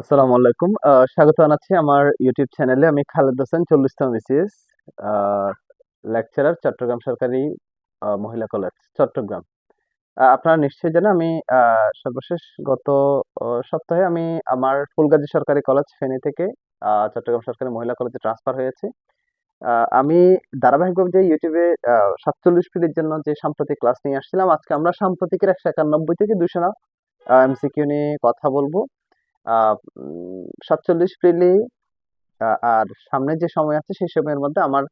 আসসালামু আলাইকুম। স্বাগত জানাচ্ছি আমার ইউটিউব চ্যানেলে আমি খালেদ হোসেন, চল্লিশতম বিসিএস লেকচারার চট্টগ্রাম সরকারি মহিলা কলেজ চট্টগ্রাম। আপনারা নিশ্চয়ই জানেন আমি সর্বশেষ গত সপ্তাহে আমি আমার ফুলগাজী সরকারি কলেজ ফেনী থেকে চট্টগ্রাম সরকারি মহিলা কলেজে ট্রান্সফার হয়েছে। আমি ধারাবাহিকভাবে যে ইউটিউবে সাতচল্লিশ পিরিয়ডের জন্য যে সাম্প্রতিক ক্লাস নিয়ে আসছিলাম, আজকে আমরা সাম্প্রতিকের একশো একানব্বই থেকে দুশো না এমসিকিউ নিয়ে কথা বলব। সাতচল্লিশ প্রিলি আর সামনে যে সময় আছে সেই সময়ের মধ্যে আমার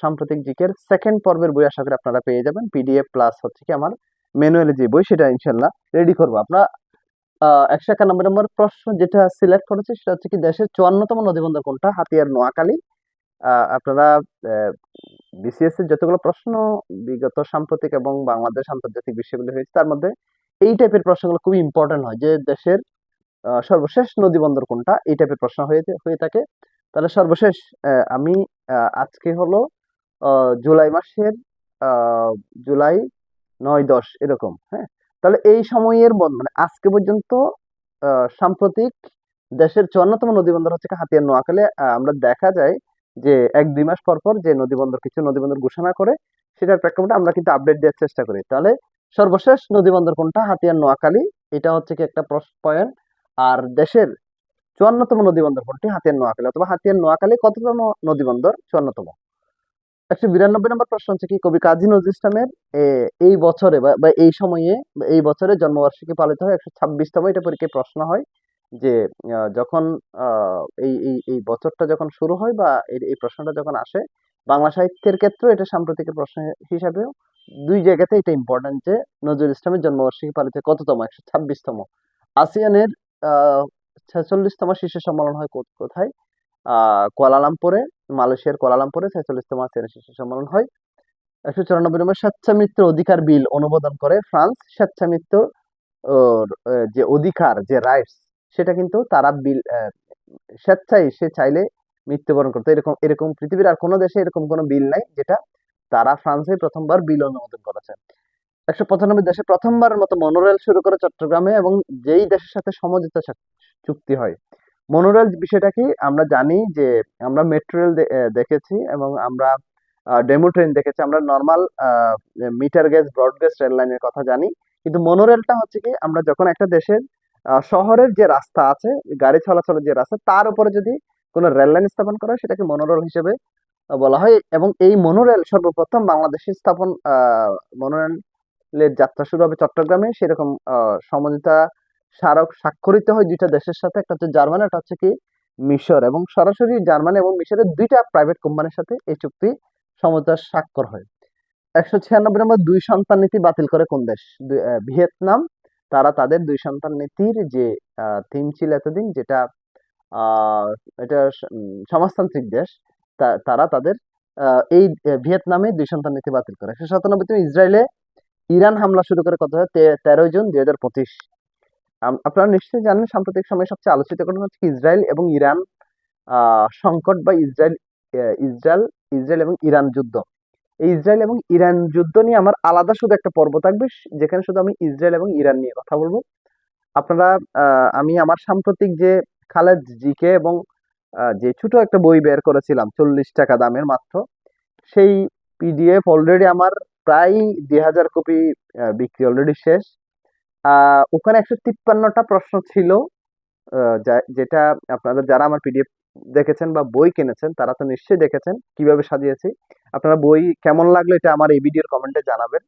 সাম্প্রতিক জিকের সেকেন্ড পর্বের বই আশা করি আপনারা পেয়ে যাবেন। পিডিএফ প্লাস হচ্ছে কি আমার ম্যানুয়ালি যে বই, সেটা ইনশাল্লাহ রেডি করব। আপনারা একশো একানব্বই নম্বর প্রশ্ন যেটা সিলেক্ট করেছে সেটা হচ্ছে কি দেশের চুয়ান্নতম নদীবন্দর কোনটা? হাতিয়ার, নোয়াখালী। আপনারা বিসিএস এর যতগুলো প্রশ্ন, বিগত সাম্প্রতিক এবং বাংলাদেশ আন্তর্জাতিক বিষয়গুলো হয়েছে, তার মধ্যে এই টাইপের প্রশ্নগুলো খুবই ইম্পর্টেন্ট হয় যে দেশের সর্বশেষ নদী বন্দর কোনটা? এই টাইপের প্রশ্ন হয়ে হয়ে থাকে। তাহলে সর্বশেষ আমি আজকে হলো জুলাই মাসের জুলাই নয় দশ, এরকম হ্যাঁ? তাহলে এই সময়ের মানে আজকে পর্যন্ত সাম্প্রতিক দেশের চুয়ান্নতম নদী বন্দর হচ্ছে হাতিয়ার নোয়াখালী। আমরা দেখা যায় যে এক দুই মাস পর পর যে নদী বন্দর কিছু নদী বন্দর ঘোষণা করে, সেটার প্রেক্ষাপটে আমরা কিন্তু আপডেট দেওয়ার চেষ্টা করি। তাহলে সর্বশেষ নদী বন্দর কোনটা? হাতিয়ার নোয়াখালী। এটা হচ্ছে কি একটা পয়েন্ট আর দেশের চুয়ান্নতম নদী বন্দর কোনটি? হাতিয়ার নোয়াখালী। অথবা হাতিয়ার নোয়াখালী কততম নদী বন্দর চুয়ান্নতম। একশো বিরানব্বই নম্বর প্রশ্ন হচ্ছে কি, কবি কাজী নজরুল ইসলামের এই বছরে বা এই সময়ে এই বছরে জন্মবার্ষিকী পালিত হয় একশো ছাব্বিশতম। এটা পরীক্ষায় প্রশ্ন হয় যে যখন এই এই এই বছরটা যখন শুরু হয় বা এই প্রশ্নটা যখন আসে, বাংলা সাহিত্যের ক্ষেত্রে এটা সাম্প্রতিকের প্রশ্ন হিসাবেও দুই জায়গাতে এটা ইম্পর্টেন্ট যে, নজরুল ইসলামের জন্মবার্ষিকী পালিত কততম? একশো ছাব্বিশতম। আসিয়ানের ছেচল্লিশতম শীর্ষ সম্মেলন হয় কোথায়? কুয়ালালামপুরে মালয়েশিয়ার কুয়ালালামপুরে ছেচল্লিশতম আসিয়ান শীর্ষ সম্মেলন হয়। একশো চুরানব্বই নম্বর স্বেচ্ছামৃত্যু অধিকার বিল অনুমোদন করে ফ্রান্স। স্বেচ্ছামৃত্যু ওর, যে অধিকার যে রাইটস সেটা কিন্তু তারা বিল স্বেচ্ছায় সে চাইলে মৃত্যুবরণ করতে। এরকম এরকম পৃথিবীর আর কোনো দেশে এরকম কোনো বিল নাই যেটা তারা ফ্রান্সে প্রথমবার বিল অনুমোদন করেছে। একশো পঁচানব্বই দেশে প্রথমবারের মতো মনোরেল শুরু করে চট্টগ্রামে এবং যেই দেশের সাথে সমঝোতা চুক্তি হয়। মনোরেল বিষয়টা কি? আমরা জানি যে আমরা মেট্রো রেল দেখেছি এবং আমরা ডেমো ট্রেন দেখেছি। আমরা normal metre gauge broad gauge rail লাইনের কথা জানি। কিন্তু মনোরেলটা হচ্ছে কি? আমরা যখন একটা দেশের শহরের যে রাস্তা আছে, গাড়ি চলাচলের যে রাস্তা, তার উপরে যদি কোনো রেল লাইন স্থাপন করা হয়, সেটাকে মনোরেল হিসেবে বলা হয়। এবং এই মনোরেল সর্বপ্রথম বাংলাদেশে স্থাপন মনোরেল যাত্রা শুরু হবে চট্টগ্রামে। সেরকম সমঝোতা স্মারক স্বাক্ষরিত হয় দুইটা দেশের সাথে। একটা হচ্ছে জার্মানি, একটা হচ্ছে কি মিশর। এবং সরাসরি জার্মানি এবং মিশরের দুইটা প্রাইভেট কোম্পানির সাথে এই চুক্তি সমঝোতা স্বাক্ষর হয়। একশো ছিয়ানব্বই নম্বর দুই সন্তান নীতি বাতিল করে কোন দেশ? ভিয়েতনাম। তারা তাদের দুই সন্তান নীতির যে থিম ছিল এতদিন, যেটা এটা সমাজতান্ত্রিক দেশ তারা তাদের এই ভিয়েতনামে দুই সন্তান নীতি বাতিল করে। একশো সাতানব্বই ইসরায়েলে ইরান হামলা শুরু করে কত হয়? তেরোই জুন দুই হাজার পঁচিশ। আপনারা নিশ্চয়ই জানেন সাম্প্রতিক সময়ে সবচেয়ে আলোচিত ঘটনা হচ্ছে ইসরায়েল এবং ইরান সংকট বা ইসরায়েল ইসরায়েল ইসরায়েল এবং ইরান যুদ্ধ। এই ইসরায়েল এবং ইরান যুদ্ধ নিয়ে আমার আলাদা শুধু একটা পর্ব থাকবে, যেখানে শুধু আমি ইসরায়েল এবং ইরান নিয়ে কথা বলব। আপনারা আমি আমার সাম্প্রতিক যে খালেদ জিকে এবং যে ছোট একটা বই বের করেছিলাম, চল্লিশ টাকা দামের মাত্র, সেই পিডিএফ অলরেডি আমার প্রায় দুই হাজার কপি বিক্রি অলরেডি শেষ। ওখানে একশো তিপ্পান্নটা প্রশ্ন ছিল যেটা আপনারা যারা আমার পিডিএফ দেখেছেন বা বই কিনেছেন, তারা তো নিশ্চয়ই দেখেছেন কীভাবে সাজিয়েছি। আপনারা বই কেমন লাগল এটা আমার এই ভিডিওর কমেন্টে জানাবেন।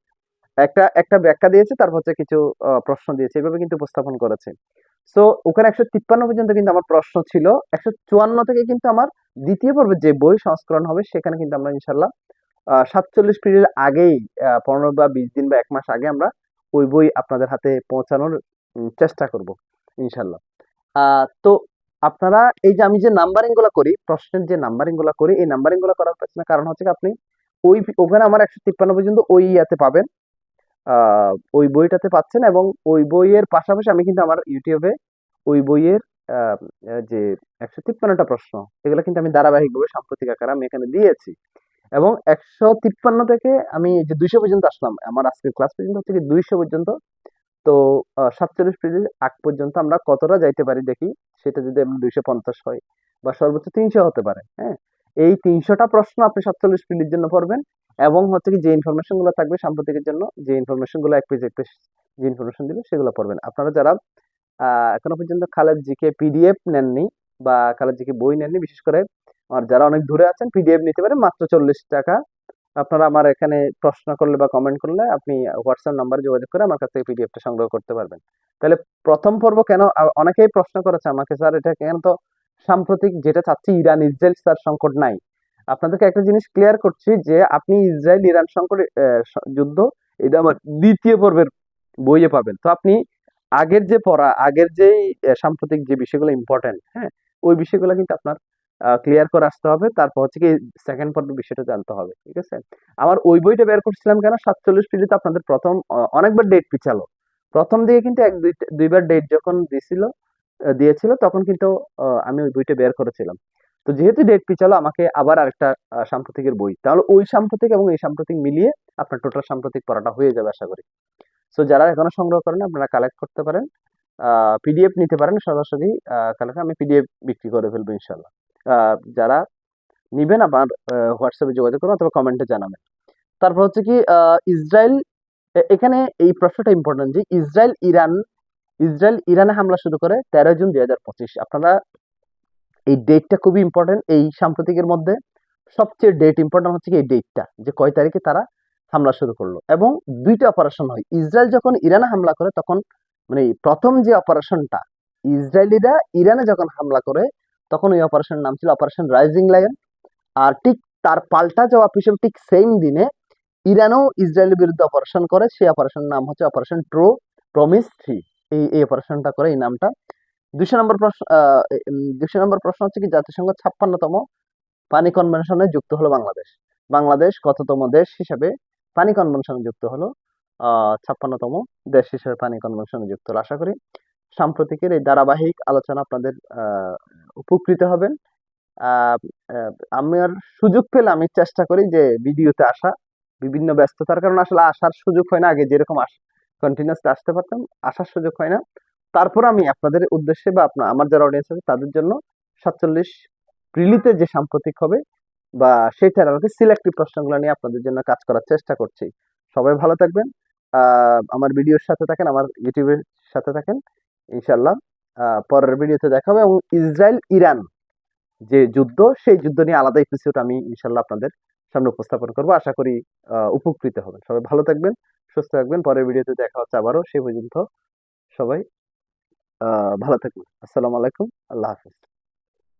একটা একটা ব্যাখ্যা দিয়েছে, তারপর হচ্ছে কিছু প্রশ্ন দিয়েছে। এভাবে কিন্তু উপস্থাপন করেছে। সো ওখানে একশো তিপ্পান্ন পর্যন্ত কিন্তু আমার প্রশ্ন ছিল। একশো চুয়ান্ন থেকে কিন্তু আমার দ্বিতীয় পর্বের যে বই সংস্করণ হবে, সেখানে কিন্তু আমরা ইনশাল্লাহ সাতচল্লিশ পিরিয়ড আগেই পনেরো বা বিশ দিন বা এক মাস আগে আমরা ওই বই আপনাদের হাতে পৌঁছানোর চেষ্টা করব ইনশাল্লাহ তো আপনারা এই যে আমি যে নাম্বারিংগুলা করি প্রশ্নের যে নাম্বারিংগুলা করি, এই নাম্বারিংগুলা করার পেছনে কারণ হচ্ছে আপনি ওই ওখানে আমার একশো তিপ্পান্ন পর্যন্ত ওই ইয়াতে পাবেন ওই বইটাতে পাচ্ছেন এবং ওই বইয়ের পাশাপাশি আমি কিন্তু আমার ইউটিউবে ওই বইয়ের যে একশো তিপ্পান্নটা প্রশ্ন, এগুলো কিন্তু আমি ধারাবাহিকভাবে সাম্প্রতিক আকারে আমি এখানে দিয়েছি। এবং একশো তিপ্পান্ন থেকে আমি যে দুইশো পর্যন্ত আসলাম, আমার আজকের ক্লাস পর্যন্ত হচ্ছে কি দুইশো পর্যন্ত। তো সাতচল্লিশ পিরিয়ড আগ পর্যন্ত আমরা কতটা যাইতে পারি দেখি, সেটা যদি আমরা দুইশো পঞ্চাশ হয় বা সর্বোচ্চ তিনশো হতে পারে হ্যাঁ? এই তিনশোটা প্রশ্ন আপনি সাতচল্লিশ পিরিয়ডের জন্য পড়বেন এবং হচ্ছে কি যে ইনফরমেশনগুলো থাকবে সাম্প্রতিকের জন্য, যে ইনফরমেশনগুলো এক পেজ এক পেজ যে ইনফরমেশন দিবে সেগুলো পড়বেন। আপনারা যারা এখনও পর্যন্ত খালেদ জিকে পিডিএফ নেননি বা খালেদ জিকে বই নেননি, বিশেষ করে আর যারা অনেক দূরে আছেন পিডিএফ নিতে পারেন। মাত্র চল্লিশ টাকা। আপনারা আমার এখানে প্রশ্ন করলে বা কমেন্ট করলে আপনি হোয়াটসঅ্যাপ নাম্বারে যোগাযোগ করে আমার কাছ থেকে পিডিএফটা সংগ্রহ করতে পারবেন। তাহলে প্রথম পর্ব কেন অনেকেই প্রশ্ন করেছে আমাকে, স্যার, এটা কেন তো সাম্প্রতিক যেটা চাচ্ছি, ইরান, ইসরায়েল স্যার সংকট নাই? আপনাদেরকে একটা জিনিস ক্লিয়ার করছি যে আপনি ইসরায়েল, ইরান সংকট যুদ্ধ, এটা আমার দ্বিতীয় পর্বের বইয়ে পাবেন। তো আপনি আগের যে পড়া, আগের যে সাম্প্রতিক যে বিষয়গুলো ইম্পর্টেন্ট হ্যাঁ ওই বিষয়গুলো কিন্তু আপনার ক্লিয়ার করে আসতে হবে। তারপর হচ্ছে কি সেকেন্ড পর্বের বিষয়টা জানতে হবে ঠিক আছে? আমার ওই বইটা বের করছিলাম কেন? সাতচল্লিশ পিজিতে আপনাদের প্রথম অনেকবার ডেট পিছালো। প্রথম দিকে কিন্তু এক দুই দুইবার ডেট যখন আহ, দিয়েছিল তখন কিন্তু আমি ওই বইটা বের করেছিলাম। তো যেহেতু ডেট পিছালো আমাকে আবার আরেকটা সাম্প্রতিকের বই। তাহলে ওই সাম্প্রতিক এবং এই সাম্প্রতিক মিলিয়ে আপনার টোটাল সাম্প্রতিক পড়াটা হয়ে যাবে আশা করি। সো যারা এখনও সংগ্রহ করেন আপনারা কালেক্ট করতে পারেন। পিডিএফ নিতে পারেন সরাসরি কালেক্ট আমি পিডিএফ বিক্রি করে ফেলব ইনশাল্লাহ যারা নিবেন আমার হোয়াটসঅ্যাপে যোগাযোগ করুন অথবা কমেন্টে জানাবেন তারপর হচ্ছে কি ইসরায়েল এখানে এই প্রশ্নটা ইম্পর্টেন্ট যে ইসরায়েল, ইরান, ইসরায়েল, ইরানে হামলা শুরু করে তেরো জুন দুই হাজার পঁচিশ। আপনারা এই ডেটটা খুবই ইম্পর্টেন্ট এই সাম্প্রতিকের মধ্যে সবচেয়ে ডেট ইম্পর্টেন্ট হচ্ছে কি এই ডেটটা যে কয় তারিখে তারা হামলা শুরু করল। এবং দুইটা অপারেশন হয়, ইসরায়েল যখন ইরানে হামলা করে তখন মানে প্রথম যে অপারেশনটা ইসরায়েলিরা ইরানে যখন হামলা করে তখন ওই অপারেশনের নাম ছিল অপারেশন রাইজিং লায়ন আর ঠিক তার পাল্টা জবাব হিসেবে ঠিক সেম দিনে ইরানও ইসরায়েলের বিরুদ্ধে অপারেশন করে। সেই অপারেশনের নাম হচ্ছে অপারেশন ট্রো প্রমিস থ্রি এই এই অপারেশনটা করে এই নামটা। দুশো নম্বর প্রশ্ন দুশো নম্বর প্রশ্ন হচ্ছে কি, জাতিসংঘ ছাপ্পান্নতম পানি কনভেনশনে যুক্ত হলো বাংলাদেশ। বাংলাদেশ কততম দেশ হিসাবে পানি কনভেনশনে যুক্ত হলো? ছাপ্পান্নতম দেশ হিসেবে পানি কনভেনশনে যুক্ত হলো, আশা করি। সাম্প্রতিকের এই ধারাবাহিক আলোচনা আপনাদের উপকৃত হবেন। আমার সুযোগ পেলে আমি চেষ্টা করি যে ভিডিওতে আসা, বিভিন্ন ব্যস্ততার কারণে আসলে আসার সুযোগ হয় না, আগে যেরকম আস কন্টিনিউসলি আসতে পারতাম, আসার সুযোগ হয় না। তারপর আমি আপনাদের উদ্দেশ্যে বা আপনার, আমার যারা অডিয়েন্স আছে তাদের জন্য সাতচল্লিশ প্রিলিতে যে সাম্প্রতিক হবে বা সেটার আমাকে সিলেক্টিভ প্রশ্নগুলো নিয়ে আপনাদের জন্য কাজ করার চেষ্টা করছি। সবাই ভালো থাকবেন। আমার ভিডিওর সাথে থাকেন, আমার ইউটিউবের সাথে থাকেন। ইনশাল্লাহ পরের ভিডিওতে দেখা হবে এবং ইসরায়েল, ইরান যে যুদ্ধ, সেই যুদ্ধ নিয়ে আলাদা এপিসোড আমি ইনশাল্লাহ আপনাদের সামনে উপস্থাপন করব। আশা করি উপকৃত হবেন। সবাই ভালো থাকবেন, সুস্থ থাকবেন। পরের ভিডিওতে দেখা হচ্ছে আবারও। সেই পর্যন্ত সবাই ভালো থাকবেন। আসসালামু আলাইকুম। আল্লাহ হাফিজ।